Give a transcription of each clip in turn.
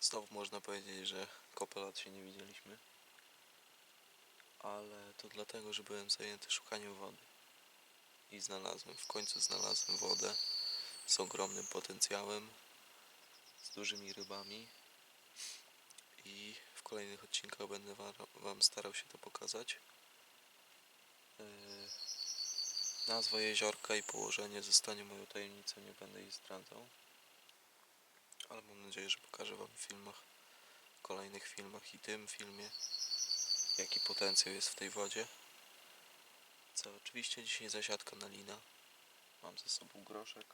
Znowu można powiedzieć, że kopę lat się nie widzieliśmy. Ale to dlatego, że byłem zajęty szukaniem wody. I znalazłem, w końcu znalazłem wodę z ogromnym potencjałem, z dużymi rybami. I w kolejnych odcinkach będę wa- Wam starał się to pokazać. Yy, Nazwa jeziorka i położenie zostanie moją tajemnicą, nie będę jej zdradzał. Ale mam nadzieję, że pokażę Wam w filmach, w kolejnych filmach i tym filmie, jaki potencjał jest w tej wodzie. Co oczywiście dzisiaj zasiadka na lina. Mam ze sobą groszek.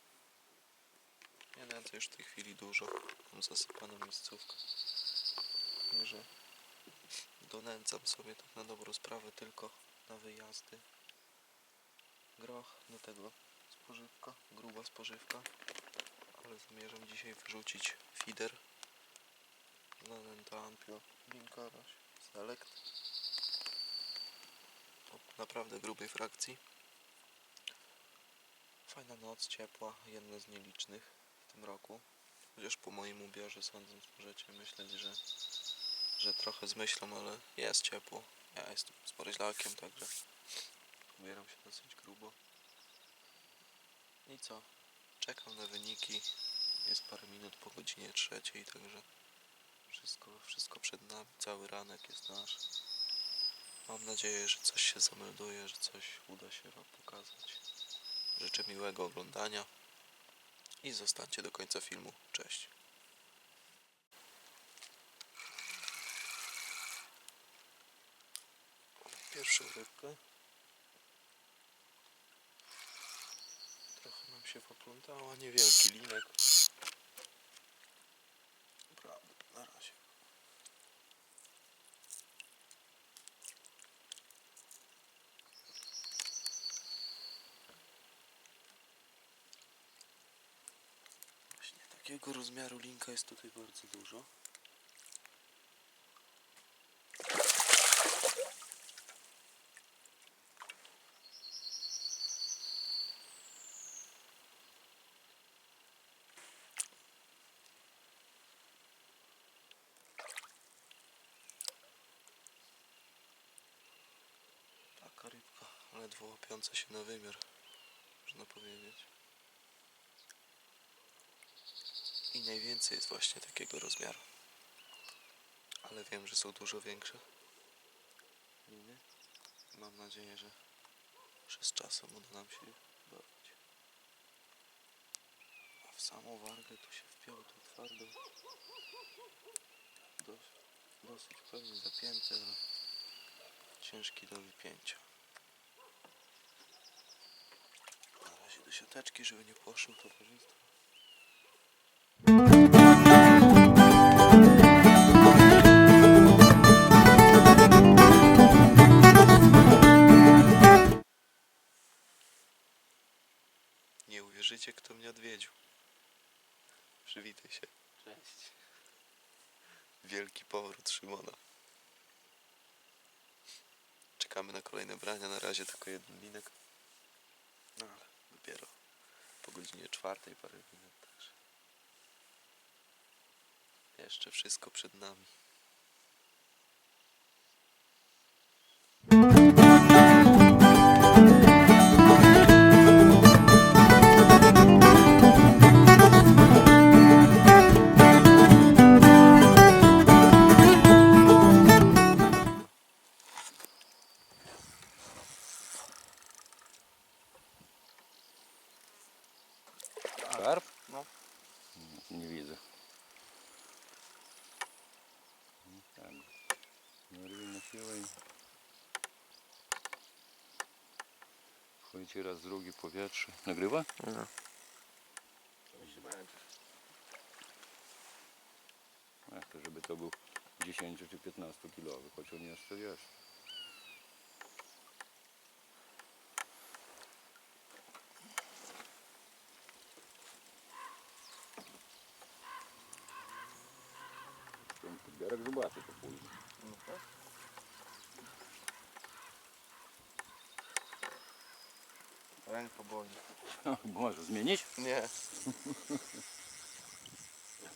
Nie nędzę już w tej chwili dużo. Mam zasypaną miejscówkę. Także donęcam sobie tak na dobrą sprawę tylko na wyjazdy. Groch do tego spożywka, gruba spożywka. Ale zamierzam dzisiaj wyrzucić fider na Nenta Ampio Winkaraś Select o naprawdę grubej frakcji. Fajna noc, ciepła, jedna z nielicznych w tym roku. Chociaż po moim ubiorze sądząc możecie myśleć, że, że trochę zmyślam, ale jest ciepło. Ja jestem sporyźlakiem, także ubieram się dosyć grubo. I co? Czekam na wyniki. Jest parę minut po godzinie trzeciej, także wszystko, wszystko przed nami. Cały ranek jest nasz. Mam nadzieję, że coś się zamelduje, że coś uda się Wam pokazać. Życzę miłego oglądania i zostańcie do końca filmu. Cześć. Pierwszą rybkę. Trochę nam się poplątała, niewielki linek. Prawda, na razie. Właśnie takiego rozmiaru linka jest tutaj bardzo dużo. Ledwo łapiąca się na wymiar, można powiedzieć. I najwięcej jest właśnie takiego rozmiaru. Ale wiem, że są dużo większe. liny. Mam nadzieję, że, że z czasem uda nam się dorwać. A w samą wargę tu się wpiął tu twardo. Dos, dosyć pewnie zapięty, ale ciężki do wypięcia. Na razie do siateczki, żeby nie poszło towarzystwo. Nie uwierzycie, kto mnie odwiedził. Przywitaj się. Cześć. Wielki powrót Szymona. Czekamy na kolejne brania. Na razie tylko jeden linek. No ale dopiero po godzinie czwartej parę minut. Także jeszcze wszystko przed nami. No siłę i... Raz, drugi powietrze. Nagrywa? No. Ach, to żeby to był 10 czy 15 kilowy, choć on jeszcze jest. Podbierak zobaczy to później. Ręka boli. Może zmienić? Nie. Jak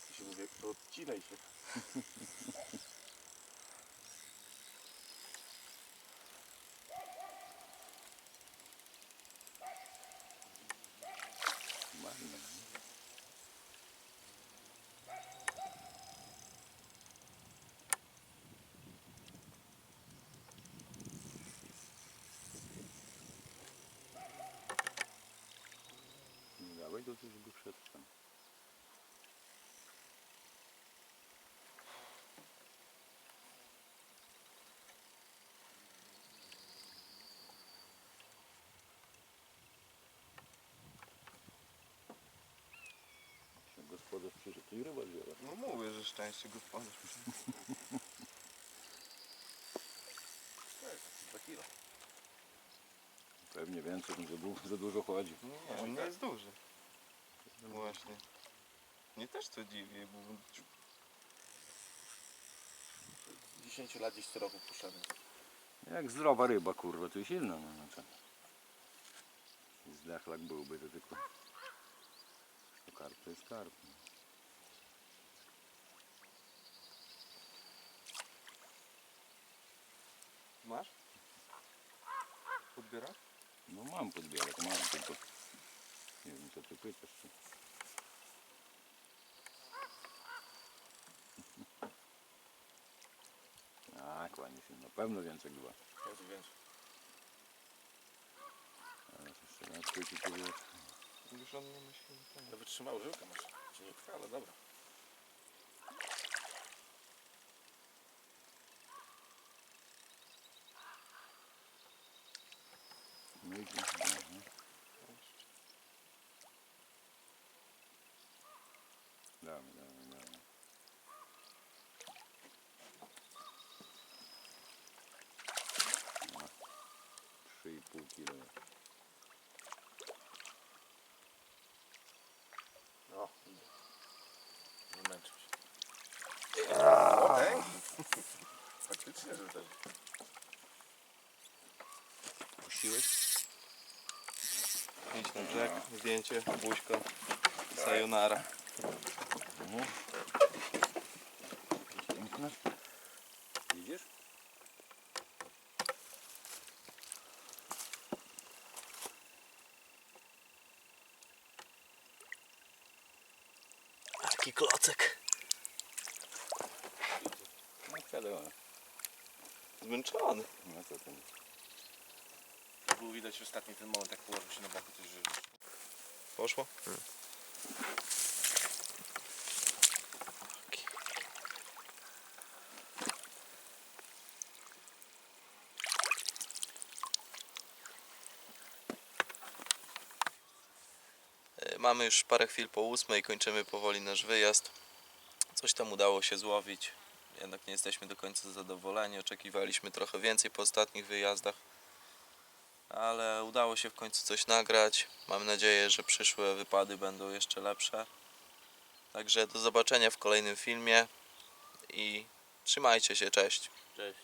to się mówi, człowiek, to odcinaj się. Ładnie. Nie dawaj to coś by wszedł tam. Się Gospodarz przyszedł i ryba wzięła. No mówię, że szczęście gospodarz. Za kilo. Pewnie więcej, że du- za dużo chodzi. Nie, on nie jest duży. Właśnie. Mnie też to dziwi, bo... 10 lat, 10 roku poszedłem. Jak zdrowa ryba, kurwa, to jest silna. No, no co? Zdechlak byłby, to tylko... To karp to jest karp. no. Masz? Podbierasz? No mam podbierak, mam, tylko... Nie wiem, co ty pytasz. Czy... A, kłanie się, na pewno więcej. Ja tu więcej. Teraz jeszcze raz chwyci tu wiesz. On nie myśli. To wytrzymał żyłkę masz. Czy nie trwa, ale dobra. No i tu, aha. Damy, damy, damy. No. Trzy i pół kilo. No, idę. Wymęczył się. Okej. Faktycznie, że też. Puściłeś? Idź na brzeg, zdjęcie, buźka, sayonara. Mhm. Piękne. Widzisz? Taki klocek. No wiadomo. Zmęczony. No co tam. Było widać ostatni ten moment, jak położył się na boku, to że... Poszło? E, Mamy już parę chwil po ósmej, kończymy powoli nasz wyjazd. Coś tam udało się złowić, jednak nie jesteśmy do końca zadowoleni. Oczekiwaliśmy trochę więcej po ostatnich wyjazdach, ale udało się w końcu coś nagrać. Mam nadzieję, że przyszłe wypady będą jeszcze lepsze. Także do zobaczenia w kolejnym filmie i trzymajcie się, cześć. Cześć.